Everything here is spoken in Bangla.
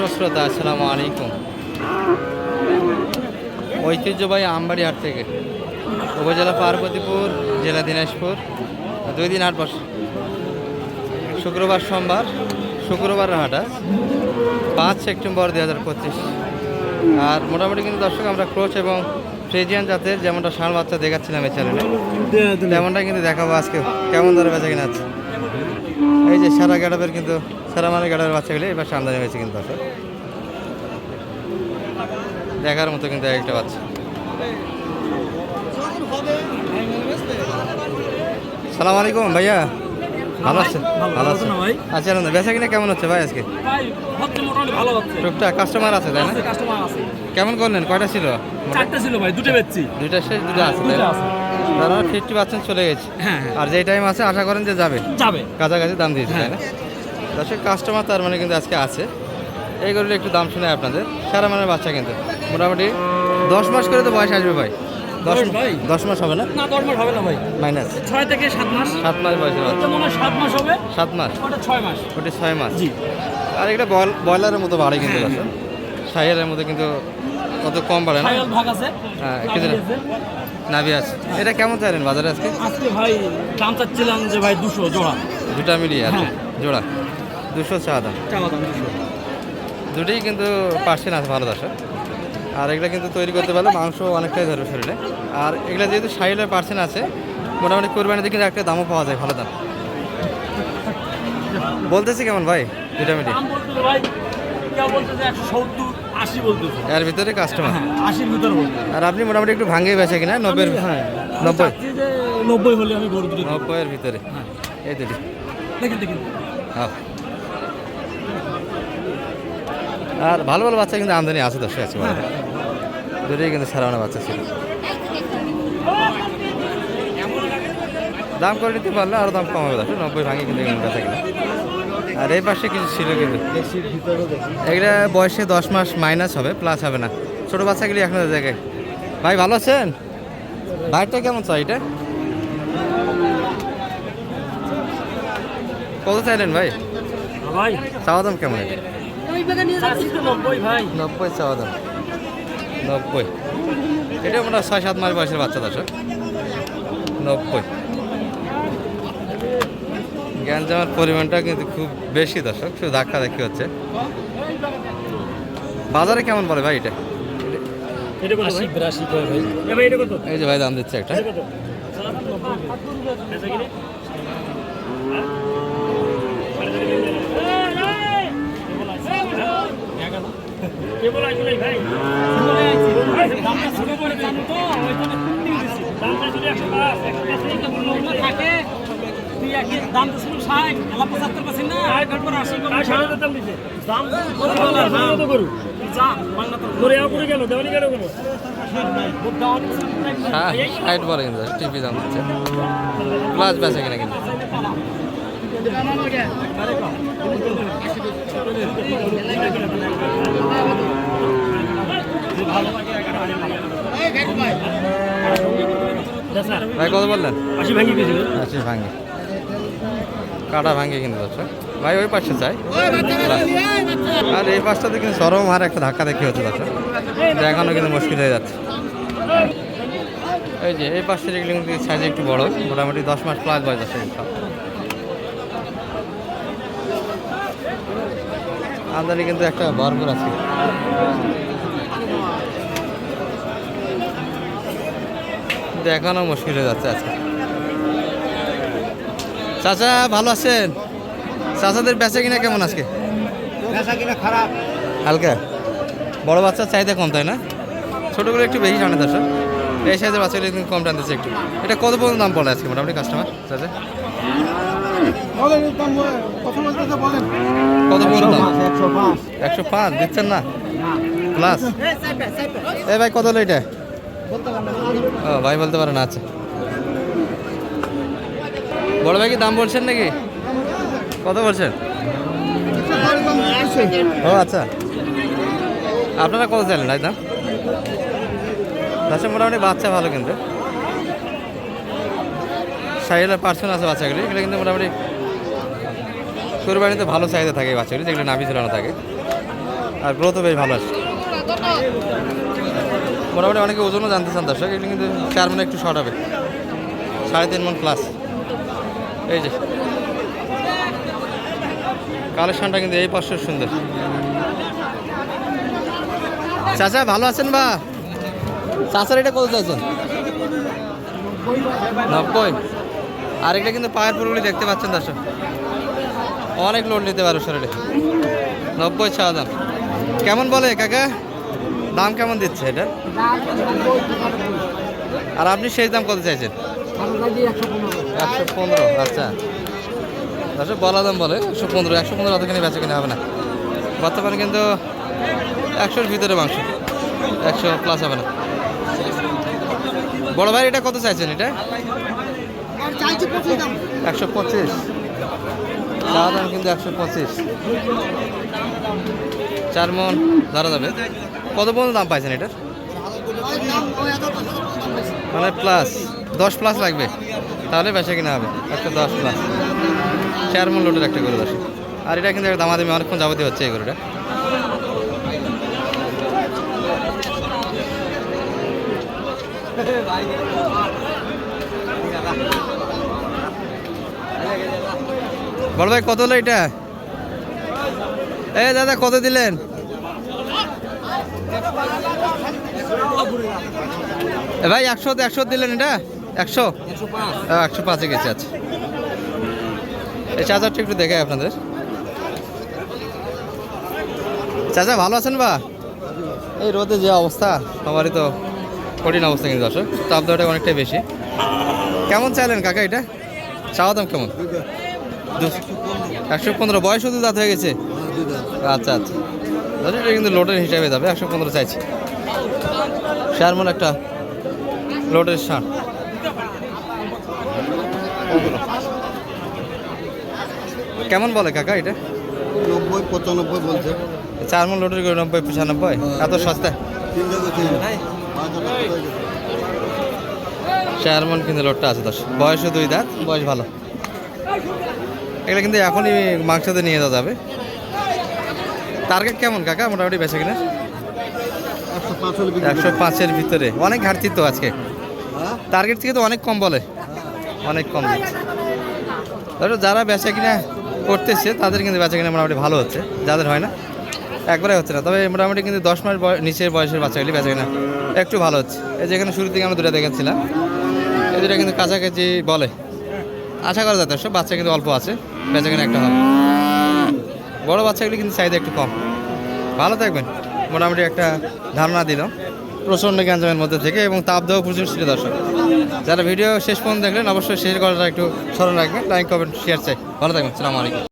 দর্শক শ্রোতা আসসালামু আলাইকুম। ঐতিহ্যবাহী আমবাড়ি হাট থেকে উপজেলা পার্বতীপুর, জেলা দিনাজপুর, দুই দিন হাট বসে শুক্রবার সোমবার, শুক্রবার হাট পাঁচ সেপ্টেম্বর দুই হাজার পঁচিশ। আর মোটামুটি কিন্তু দর্শক, আমরা ক্রোচ এবং ফ্রেজিয়ান জাতের যেমনটা ষাঁড় বাচ্চা দেখাচ্ছিলাম এই চ্যানেলে তেমনটা কিন্তু দেখাবো আজকে, কেমন দরে বেচা কিনা আছে। এই যে সারা গ্যাডাপের কিন্তু সারা মানে গ্যাডাপের বাচ্চাগুলি এবার আমদানি হয়েছে কিন্তু দর্শক দেখার মতো কিন্তু একটা বাচ্চা। সালাম আলাইকুম ভাইয়া ভালো আছেন? ভালো আছেন ভাই? আচ্ছা আনন্দ বেচা কিনা কেমন হচ্ছে ভাই আজকে? ভালো হচ্ছে। টুকটাক কাস্টমার আছে তাই না? কাস্টমার আছে। কেমন করলেন? কয়টা ছিল? চারটে ছিল ভাই দুটো বেচছি। দুইটা শেষ দুটো আছে তাই দুটো না আছে। তারা ফিফটি পার্সেন্ট চলে গেছে। হ্যাঁ হ্যাঁ। আর যেই টাইম আছে আশা করেন যে যাবে। যাবে। কাছাকাছি দাম দিয়েছে তাই হ্যাঁ। না? দর্শক কাস্টমার তার মানে কিন্তু আজকে আছে। এইগুলো একটু দাম শুনে আপনাদের। সারা মানের বাচ্চা কিন্তু। মোটামুটি দশ মাস করে তো বয়স আসবে ভাই। দশ ভাই? দশ মাস হবে না? না দশ মাস হবে না ভাই। মাইনাস ছয় থেকে সাত মাস। সাত মাস বাচ্চা মনে হয় সাত মাস হবে। সাত মাস। ওটা ছয় মাস। ওটি ছয় মাস। জি। আর এটা ব্রয়লারের মতো বাড়ে কিন্তু হ্যাঁ, মধ্যে কিন্তু কত কম বাড়ে না। ভাগ আছে। হ্যাঁ। নাভি আছে। এটা কেমন চাইলেন বাজারে আজকে? আজকে ভাই দাম চাচ্ছিলাম যে ভাই দুশো জোড়া। দুটা মিলিয়ে আছে হ্যাঁ। জোড়া। দুশো চা দাম। দুশো। দুটোই কিন্তু পার্সেন্ট আছে ভালো দর্শক আর এগুলো কিন্তু তৈরি করতে পারলে মাংস অনেকটাই ধরবে শরীরে। আর এগুলো যেহেতু সাইলের পার্সেন্ট আছে মোটামুটি কোরবানিতে কিন্তু একটা দামও পাওয়া যায় ভালো দাম। বলতেছি কেমন ভাই? দুটা মিলি দাম ভাই বলতেছে একশো সত্তর আশি বলতেছে। এর ভিতরে কাস্টমার হ্যাঁ আশির ভিতরে বলতে আর আপনি মোটামুটি একটু ভাঙে বেছে কিনা? নব্বই হ্যাঁ নব্বই? নব্বই হলে আমি গরু দুটো নব্বইয়ের ভিতরে। হ্যাঁ। এই দুটি দেখেন দেখেন। হ্যাঁ। আর ভালো ভালো বাচ্চা কিন্তু আমদানি আছে দর্শক আছে হ্যাঁ দুটোই কিন্তু সারানো বাচ্চা ছিল। দাম করে নিতে পারলে আরও দাম কম হবে দর্শক। নব্বই ভাঙে কিন্তু বেচা কিনা। আর এই পাশে কিছু ছিল কিন্তু। এগুলা বয়সে দশ মাস মাইনাস হবে প্লাস হবে না। ছোটো বাচ্চাগুলি এখন জায়গায় ভাই ভালো আছেন? ভাইটা কেমন চাই এটা? কত চাইলেন ভাই? ভাই। চাওয়া দাম কেমন এটা? নব্বই চাওয়া দাম। নব্বই। এটা মনে ছয় সাত মাস বয়সের বাচ্চা দর্শক। নব্বই। জ্ঞান জামার পরিমাণটা কিন্তু খুব বেশি দর্শক শুধু ধাক্কা দেখি হচ্ছে। বাজারে কেমন বলে ভাই এটা? এই যে ভাই দাম দিচ্ছে একটা। দামটা যদি একশো পাঁচ একশো পাঁচ থেকে। দাম তো ছিল ষাট আলা পঁচাত্তর পাচ্ছি না। আর তারপর আশি দাম দিছে। দাম তো করু হ্যাঁ ষাট বলে কিন্তু টিভি দাম দিচ্ছে। প্লাস বেচে কিনা কিন্তু। ভাই কত বললেন? আশি ভাঙি আশি ভাঙে। কাটা ভাঙে কিন্তু দর্শক। ভাই, ওই পাশে চাই আর এই পাশটাতে কিন্তু সরম আর একটা ধাক্কা দেখি হচ্ছে দর্শক। দেখানো কিন্তু মুশকিল হয়ে যাচ্ছে। এই যে, এই পাশটা যেগুলো কিন্তু সাইজে একটু বড়। মোটামুটি দশ মাস প্লাস বয়স আছে আমদানি কিন্তু একটা ভরপুর আছে। দেখানো মুশকিল হয়ে যাচ্ছে আজকে। চাচা ভালো আছেন? চাচাদের বেচা কিনা কেমন আজকে? খারাপ। হালকা। বড় বাচ্চার চাহিদা কম তাই না? ছোটোগুলো একটু বেশি টানে দর্শক। এই সাইজের বাচ্চাগুলো একটু কম টানতেছে একটু। এটা কত পর্যন্ত দাম পড়ে আজকে মোটামুটি কাস্টমার চাচা? কত পর্যন্ত একশো পাঁচ একশো পাঁচ। দিচ্ছেন না? প্লাস এ ভাই কত হলো এটা? ও ভাই বলতে পারে না আচ্ছা। বড় ভাই কি দাম বলছেন নাকি? কত বলছেন? ও আচ্ছা। আপনারা কত চাইলেন ভাই দাম? আচ্ছা মোটামুটি বাচ্চা ভালো কিন্তু। সাইলের পার্সেন্ট আছে বাচ্চাগুলি এগুলো কিন্তু মোটামুটি কোরবানিতে ভালো চাহিদা থাকে বাচ্চাগুলি, যেগুলো নাভি ঝুলানো থাকে। আর গ্রোথও বেশ ভালো আছে। মোটামুটি অনেকে ওজনও জানতে চান দর্শক, এগুলো কিন্তু চার মনে একটু শর্ট হবে। সাড়ে তিন মন প্লাস এই যে। কালেকশনটা কিন্তু এই পাশে সুন্দর। চাচা ভালো আছেন বা? চাচার এটা কত চাইছেন? নব্বই। আর এটা কিন্তু পায়ের পুরোগুলি দেখতে পাচ্ছেন দর্শক। অনেক লোড নিতে পারো শরীরে। নব্বই ছাওয়া দাম। কেমন বলে কাকা? দাম কেমন দিচ্ছে এটা? আর আপনি সেই দাম কত চাইছেন? একশো পনেরো। আচ্ছা। দর্শক বলা দাম বলে একশো পনেরো একশো পনেরো অতখানি বেচা কিনা হবে না। বর্তমানে কিন্তু একশোর ভিতরে মাংস একশো প্লাস হবে না। বড় ভাই এটা কত চাইছেন এটা? একশো পঁচিশ। চাওয়া দাম কিন্তু একশো পঁচিশ। চার মন ধরা যাবে। কত পর্যন্ত দাম পাইছেন এটার মানে প্লাস দশ প্লাস লাগবে। তাহলে বেচা কিনা হবে। একশো দশ প্লাস চার লোটের একটা গরু দশ আর এটা কিন্তু একটা দামাদামি অনেকক্ষণ যাবতীয় হচ্ছে এই গরুটা। বড় ভাই, কত হলো এটা? এ দাদা, কত দিলেন? ভাই, একশো একশো দিলেন এটা? একশো? একশো পাঁচে গেছে আচ্ছা। এই চার্জারটা একটু দেখাই আপনাদের। চাচা, ভালো আছেন বা? এই রোদে যে অবস্থা সবারই তো কঠিন অবস্থা কিন্তু দর্শক তাপ দেওয়াটা অনেকটাই বেশি। কেমন চাইলেন কাকা এটা? চাওয়া দাম কেমন? একশো পনেরো, বয়স শুধু দাঁত হয়ে গেছে? আচ্ছা আচ্ছা। এটা কিন্তু লোডের হিসাবে যাবে, একশো পনেরো চাইছি। শেয়ারমন একটা লোডের সার কেমন বলে কাকা এটা? নব্বই পঁচানব্বই বলছে। চার মন লোডের করে নব্বই পঁচানব্বই? এত সস্তা? চার মন কিন্তু লোডটা আছে দশ বয়সও দুই দাঁত বয়স ভালো। এগুলো কিন্তু এখনই মাংসতে নিয়ে যাওয়া যাবে। টার্গেট কেমন কাকা? মোটামুটি বেছে কিনা? একশো একশো পাঁচের ভিতরে। অনেক ঘাটতি তো আজকে। হ্যাঁ? টার্গেট থেকে তো অনেক কম বলে। অনেক কম দিচ্ছে ধরো যারা বেচা কিনা করতেছে, তাদের কিন্তু বেচা কিনা মোটামুটি ভালো হচ্ছে, যাদের হয় না, একবারে হচ্ছে না। তবে মোটামুটি কিন্তু দশ মাস নিচের বয়সের বাচ্চাগুলি বেচা কিনা একটু ভালো হচ্ছে। এই যেখানে শুরুর দিকে আমরা দুটো দেখেছিলাম, এই দুটো কিন্তু কাছাকাছি বলে। আশা করা যাতে সব বাচ্চা কিন্তু অল্প আছে, বেচা কিনা একটা হবে বড় বাচ্চাগুলি কিন্তু চাহিদা একটু কম। ভালো থাকবেন, মোটামুটি একটা ধারণা দিলাম। প্রচণ্ড গ্যাঞ্জামের মধ্যে থেকে এবং তাপ দেওয়া প্রচুর ছিল দর্শক। যারা ভিডিও শেষ পর্যন্ত দেখলেন, অবশ্যই শেয়ার করাটা একটু স্মরণ রাখবেন লাইক কমেন্ট শেয়ার চাই। ভালো থাকবেন সালাম আলাইকুম।